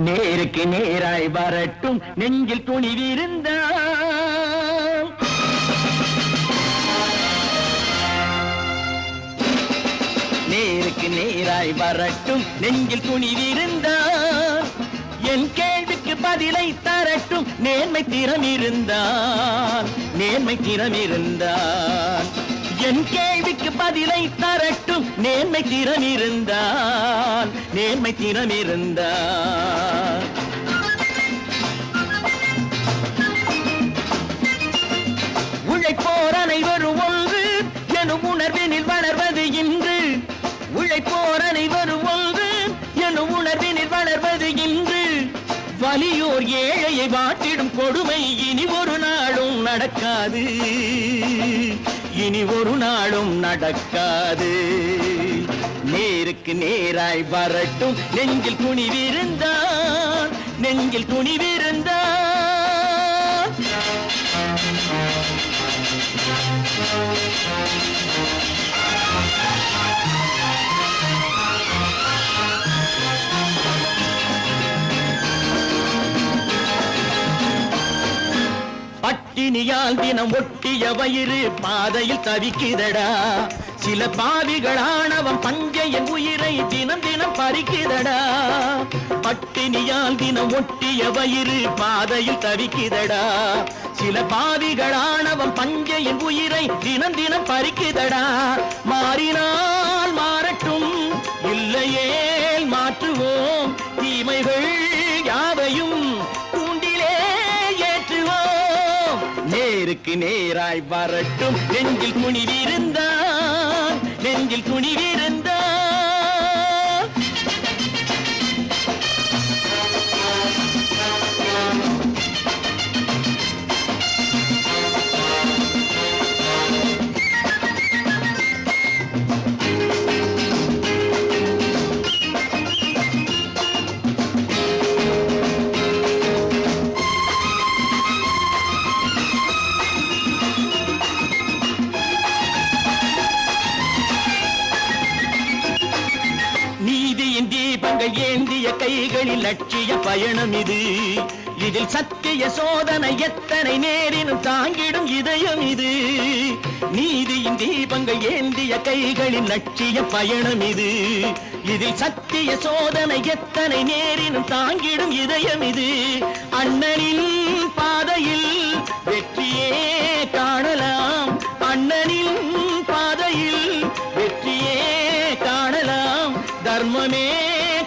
நேருக்கு நேராய் வரட்டும் நெஞ்சில் துணிவிருந்த நேருக்கு நேராய் வரட்டும் நெஞ்சில் துணிவிருந்த என் கேள்விக்கு பதிலை தரட்டும் நேர்மை திறம் இருந்தால் நேர்மை திறம் இருந்தால் என் கேள்விக்கு பதிலை தரட்டும். நேர்மை திறம் இருந்தால் நேர்மை திறம் இருந்தால் உழைப்போர் அனைவரும் ஒன்று எனும் உணர்வினில் வளர்வது இன்று. உழைப்போர் அனைவரும் ஒன்று எனும் உணர்வினில் வளர்வது இன்று. வலியோர் ஏழையை வாட்டிடும் கொடுமை இனி ஒரு நாளும் நடக்காது. இனி ஒரு நாளும் நடக்காது. நேருக்கு நேராய் வரட்டும். நெஞ்சில் துணிவிருந்தான் நெஞ்சில் துணிவிருந்தான் பட்டினியால் தினம் ஒட்டிய வயிறு பாதையில் தவிக்குதடா. சில பாவிகளானவன் பஞ்சையின் உயிரை தினம் தினம் பறிக்குதடா. பட்டினியால் தினம் ஒட்டிய வயிறு பாதையில் தவிக்குதடா. சில பாவிகளானவன் பஞ்சையின் உயிரை தினம் தினம் பறிக்குதடா. மாறினால் மாறட்டும் இல்லையே மாற்றுவோம். நேருக்கு நேராய் வரட்டும். நெஞ்சில் துணிவிருந்தான் நெஞ்சில் துணிவிருந்தான் நீதியின் தீபங்கள் ஏந்திய கைகளில் லட்சிய பயணம் இது. இதில் சத்திய சோதனை எத்தனை நேரினும் தாங்கிடும் இதயம் இது. நீதியின் தீபங்கள் ஏந்திய கைகளின் லட்சிய பயணம் இது. இதில் சத்திய சோதனை எத்தனை நேரினும் தாங்கிடும் இதயம் இது. அண்ணனின் பாதையில் வெற்றியே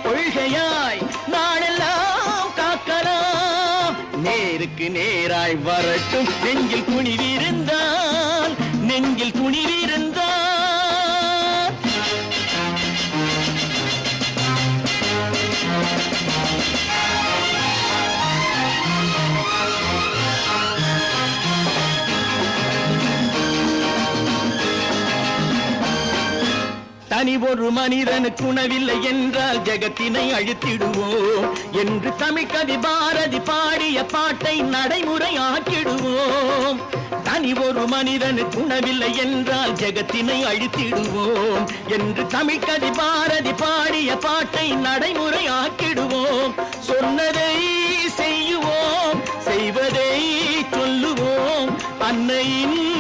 கொள்கையாய் நாடெல்லாம் காக்கலாம். நேருக்கு நேராய் வரட்டும். நெஞ்சில் அணி ஒரு மனிதனுக்கு உணவில்லை என்றால் ஜெகத்தினை அழித்திடுவோம் என்று தமிழ்கவி பாரதி பாடிய பாட்டை நடைமுறை ஆக்கிடுவோம். தனி ஒரு மனிதனுக்கு உணவில்லை என்றால் ஜெகத்தினை அழித்திடுவோம் என்று தமிழ்கவி பாரதி பாடிய பாட்டை நடைமுறை ஆக்கிடுவோம். சொன்னதை செய்யுவோம் செய்வதை சொல்லுவோம். அன்னையின்